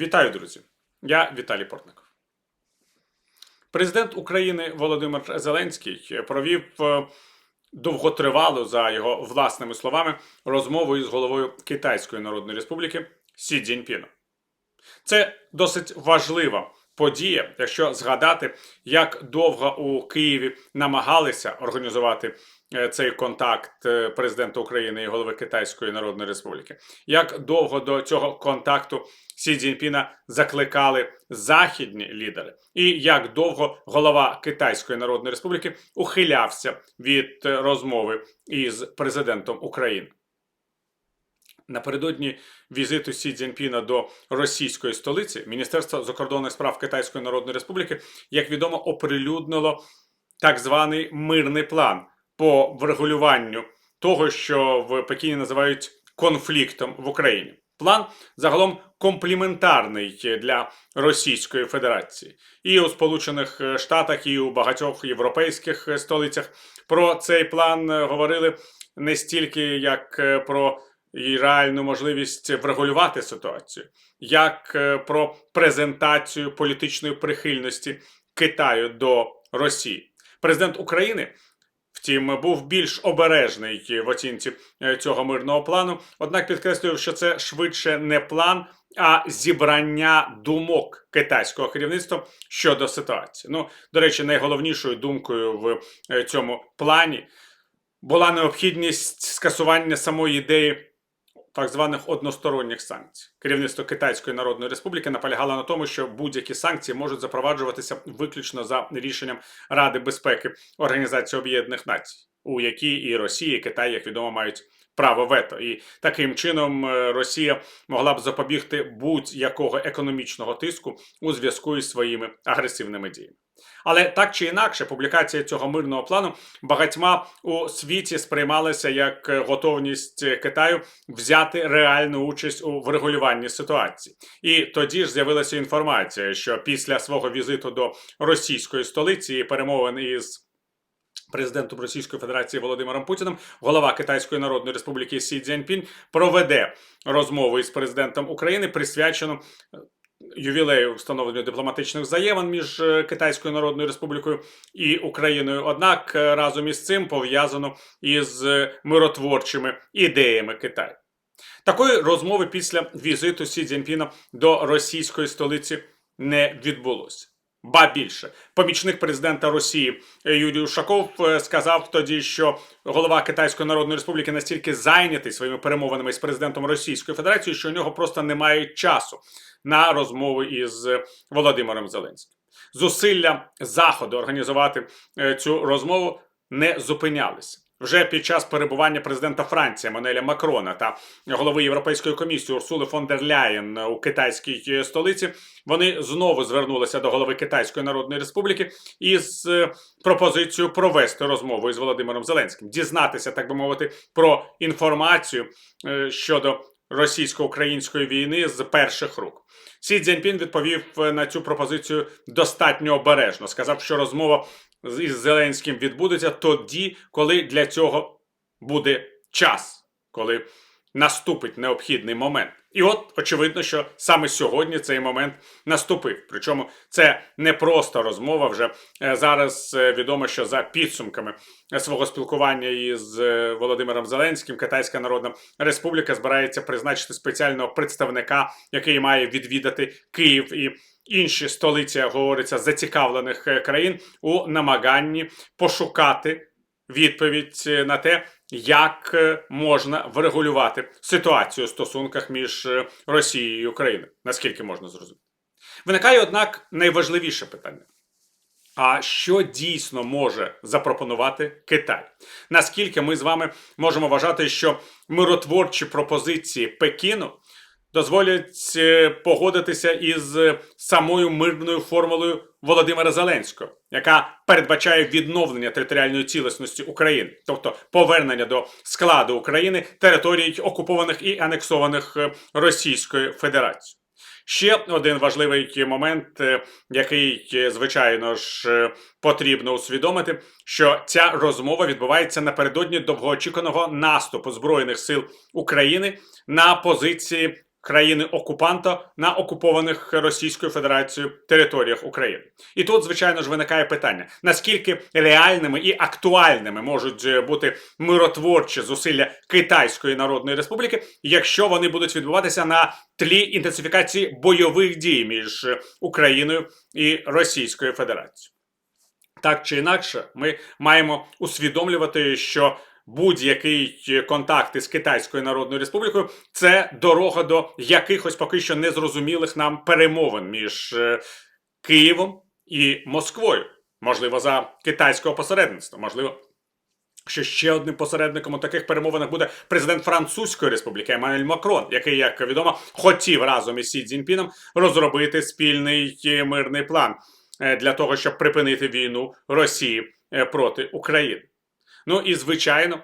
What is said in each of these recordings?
Вітаю, друзі! Я Віталій Портников. Президент України Володимир Зеленський провів е, довготривалу, за його власними словами, розмову із головою Китайської Народної Республіки Сі Цзіньпіном. Це досить важлива подія, якщо згадати, як довго у Києві намагалися організувати цей контакт е, президента України і голови Китайської Народної Республіки. Як довго до цього контакту Сі Цзіньпіна закликали західні лідери, і як довго голова Китайської Народної Республіки ухилявся від е, розмови із президентом України. Напередодні візиту Сі Цзіньпіна до російської столиці Міністерство закордонних справ Китайської Народної Республіки, як відомо, оприлюднило так званий мирний план по врегулюванню того, що в Пекіні називають конфліктом в Україні. План загалом компліментарний для Російської Федерації, і у Сполучених Штатах, і у багатьох європейських столицях про цей план говорили не стільки як е, про реальну можливість врегулювати ситуацію, як е, про презентацію політичної прихильності Китаю до Росії. Президент України, втім, був більш обережний в оцінці е, цього мирного плану. Однак підкреслює, що це швидше не план, а зібрання думок китайського керівництва щодо ситуації. Ну, до речі, найголовнішою думкою в е, цьому плані була необхідність скасування самої ідеї так званих односторонніх санкцій. Керівництво Китайської Народної Республіки наполягало на тому, що будь-які санкції можуть запроваджуватися виключно за рішенням Ради безпеки Організації Об'єднаних Націй, у якій і Росія, і Китай, як відомо, мають право вето. І таким чином е, Росія могла б запобігти будь-якого економічного тиску у зв'язку із своїми агресивними діями. Але так чи інакше, публікація цього мирного плану багатьма у світі сприймалася як готовність Китаю взяти реальну участь у врегулюванні ситуації. І тоді ж з'явилася інформація, що після свого візиту до російської столиці і перемовин із Президентом Російської Федерації Володимиром Путіним голова Китайської Народної Республіки Сі Цзяньпінь проведе розмову із президентом України, присвячену ювілею встановлення дипломатичних взаємин між е, Китайською Народною Республікою і Україною. Однак е, разом із цим пов'язано із е, миротворчими ідеями Китаю. Такої розмови після візиту Сі Цзіньпіна до російської столиці не відбулося. Ба більше помічник президента Росії Юрій Ушаков сказав тоді, що голова Китайської Народної Республіки настільки зайнятий своїми перемовинами з президентом Російської Федерації, що у нього просто немає часу на розмови із Володимиром Зеленським. Зусилля заходу організувати е, цю розмову не зупинялися. Вже під час перебування президента Франції Манеля Макрона та голови Європейської комісії Урсули фон дер Ляєн у китайській е, столиці вони знову звернулися до голови Китайської Народної Республіки із е, пропозицією провести розмову із Володимиром Зеленським, дізнатися, так би мовити, про інформацію щодо російсько-української війни з перших рук. Сі Цзіньпін відповів е, на цю пропозицію достатньо обережно. Сказав, що розмова із Зеленським відбудеться тоді, коли для цього буде час, коли наступить необхідний момент. І от очевидно, що саме сьогодні цей момент наступив. Причому це не просто розмова. Вже е, зараз е, відомо, що за підсумками свого спілкування із е, Володимиром Зеленським Китайська Народна Республіка збирається призначити спеціального представника, який має відвідати Київ і. Інші столиці як говориться зацікавлених країн у намаганні пошукати відповідь на те, як е, можна врегулювати ситуацію у стосунках між е, Росією і Україною, наскільки можна зрозуміти. Виникає, однак, найважливіше питання. А що дійсно може запропонувати Китай? Наскільки ми з вами можемо вважати, що миротворчі пропозиції Пекіну дозволять е, погодитися із самою мирною формулою Володимира Зеленського, яка передбачає відновлення територіальної цілісності України, тобто повернення до складу України територій окупованих і анексованих е, Російською Федерацією. Ще один важливий момент, е, який, звичайно ж, потрібно усвідомити, що ця розмова відбувається напередодні довгоочікуваного наступу збройних сил України на позиції країни окупанта на окупованих Російською Федерацією територіях України. І тут, звичайно ж, виникає питання: наскільки реальними і актуальними можуть е, бути миротворчі зусилля Китайської Народної Республіки, якщо вони будуть відбуватися на тлі інтенсифікації бойових дій між е, Україною і Російською Федерацією. Так чи інакше, ми маємо усвідомлювати, що будь-який контакт із Китайською Народною Республікою це дорога до якихось поки що незрозумілих нам перемовин між е, Києвом і Москвою, можливо, за китайського посередництва, можливо. Що ще одним посередником у таких перемовинах буде президент Французької республіки Еммануель Макрон, який, як відомо, хотів разом із Сі Цзіньпіном розробити спільний е, мирний план е, для того, щоб припинити війну Росії е, проти України. Ну і звичайно,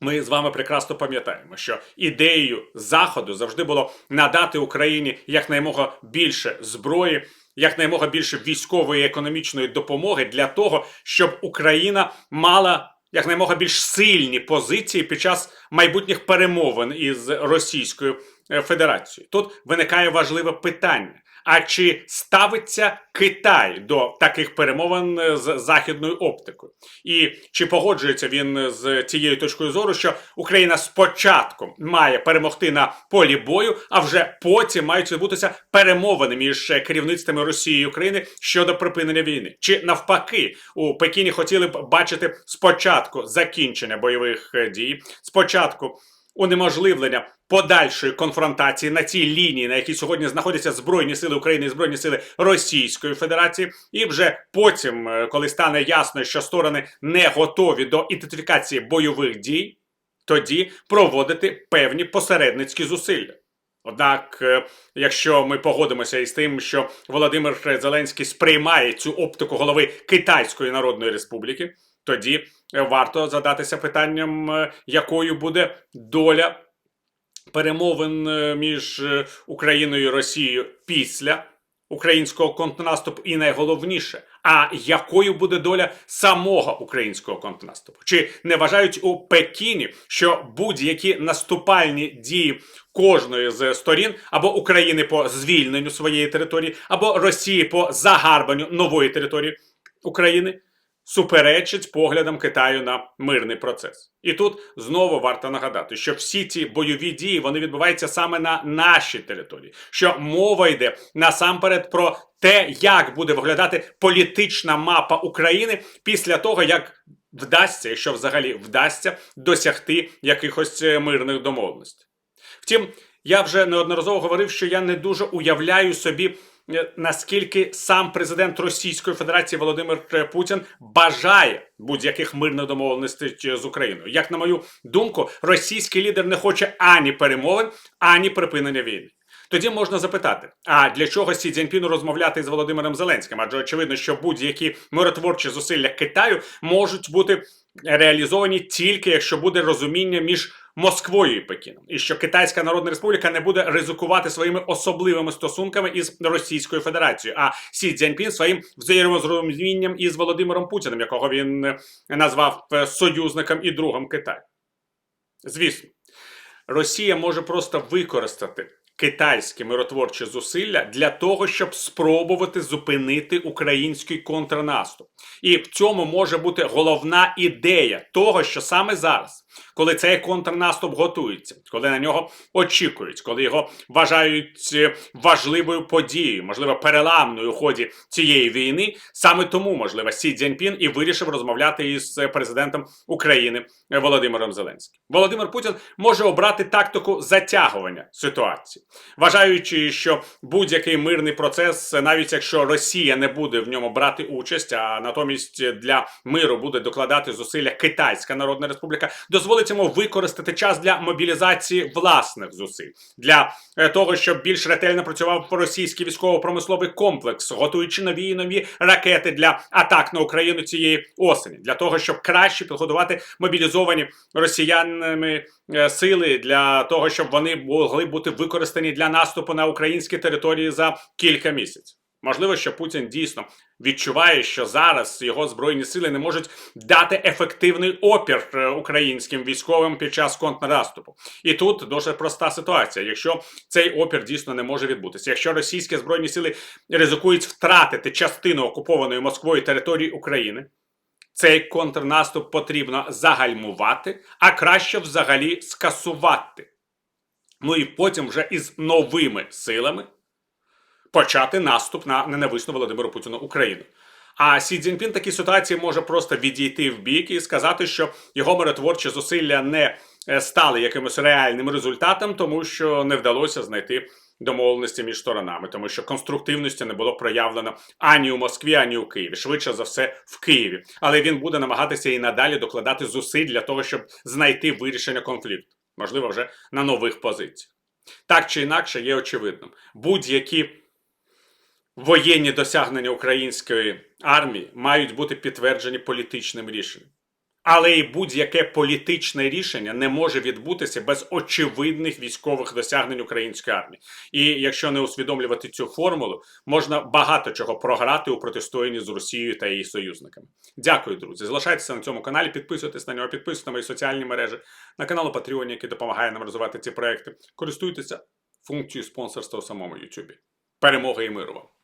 ми з вами прекрасно пам'ятаємо, що ідеєю Заходу завжди було надати Україні якнаймога більше зброї, якнаймога більше військової і економічної допомоги для того, щоб Україна мала якнаймога більш сильні позиції під час майбутніх перемовин із Російською е, Федерацією. Тут виникає важливе питання. А чи ставиться Китай до таких перемовин з західною оптикою? І чи погоджується він з цією точкою зору, що Україна спочатку має перемогти на полі бою, а вже потім мають відбутися перемовини між керівництвами Росії і України щодо припинення війни? Чи навпаки у Пекіні хотіли б бачити спочатку закінчення бойових е, дій, спочатку унеможливлення подальшої конфронтації на цій лінії, на якій сьогодні знаходяться Збройні сили України і Збройні сили Російської Федерації, і вже потім, е, коли стане ясно, що сторони не готові до ідентифікації бойових дій, тоді проводити певні посередницькі зусилля. Однак, е, якщо ми погодимося із тим, що Володимир Зеленський сприймає цю оптику голови Китайської Народної Республіки, тоді е, варто задатися питанням, якою буде доля перемовин е, між е, Україною і Росією після українського контрнаступу, і найголовніше, а якою буде доля самого українського контрнаступу? Чи не вважають у Пекіні, що будь-які наступальні дії кожної з сторін або України по звільненню своєї території, або Росії по загарбанню нової території України? Суперечить поглядам Китаю на мирний процес. І тут знову варто нагадати, що всі ці бойові дії вони відбуваються саме на нашій території, що мова йде насамперед про те, як буде виглядати політична мапа України після того, як вдасться, якщо взагалі вдасться, досягти якихось е, мирних домовленостей. Втім, я вже неодноразово говорив, що я не дуже уявляю собі. Е, наскільки сам президент Російської Федерації Володимир Путін бажає будь-яких мирних домовленостей з Україною. Як на мою думку, російський лідер не хоче ані перемовин, ані припинення війни. Тоді можна запитати: а для чого Сі Цзіньпіну розмовляти з Володимиром Зеленським? Адже очевидно, що будь-які миротворчі зусилля Китаю можуть бути реалізовані тільки якщо буде розуміння між Москвою і Пекіном, і що Китайська Народна Республіка не буде ризикувати своїми особливими стосунками із Російською Федерацією, а Сі Цзяньпін своїм взаємозрозумінням із Володимиром Путіним, якого він назвав е, союзником і другом Китаю. Звісно, Росія може просто використати китайські миротворчі зусилля для того, щоб спробувати зупинити український контрнаступ. І в цьому може бути головна ідея того, що саме зараз, коли цей контрнаступ готується, коли на нього очікують, коли його вважають е, важливою подією, можливо, переламною у ході цієї війни, саме тому, можливо, Сі Цзіньпін і вирішив розмовляти із президентом України Володимиром Зеленським. Володимир Путін може обрати тактику затягування ситуації вважаючи, що будь-який мирний процес, навіть якщо Росія не буде в ньому брати участь, а натомість для миру буде докладати зусилля Китайська Народна Республіка, дозволить йому використати час для мобілізації власних зусиль. Для е, того, щоб більш ретельно працював російський військово-промисловий комплекс, готуючи нові і нові ракети для атак на Україну цієї осені, для того, щоб краще підготувати мобілізовані росіянами е, сили для того, щоб вони могли бути використані для наступу на українські території за кілька місяців. Можливо, що Путін дійсно відчуває, що зараз його збройні сили не можуть дати ефективний опір е, українським військовим під час контрнаступу. І тут дуже проста ситуація. Якщо цей опір дійсно не може відбутися, якщо російські збройні сили ризикують втратити частину окупованої Москвою території України. Цей контрнаступ потрібно загальмувати, а краще взагалі скасувати. Ну і потім вже із новими силами почати наступ на ненависну Володимиру Путіну Україну. А Сі Цзіньпін такій ситуації може просто відійти в бік і сказати, що його миротворчі зусилля не е, стали якимось реальним результатом, тому що не вдалося знайти домовленості між сторонами, тому що конструктивності не було проявлено ані у Москві, ані у Києві. Швидше за все в Києві. Але він буде намагатися і надалі докладати зусиль для того, щоб знайти вирішення конфлікту, можливо, вже на нових позиціях. Так чи інакше, є очевидним. Будь-які воєнні досягнення української армії мають бути підтверджені політичним рішенням. Але і будь-яке політичне рішення не може відбутися без очевидних військових досягнень української армії. І якщо не усвідомлювати цю формулу, можна багато чого програти у протистоянні з Росією та її союзниками. Дякую, друзі. Залишайтеся на цьому каналі, підписуйтесь на нього, підписуйтесь на мої соціальні мережі, на канал Patreon, який допомагає нам розвивати ці проекти. Користуйтеся функцією спонсорства у самому YouTube. Перемоги і миру вам!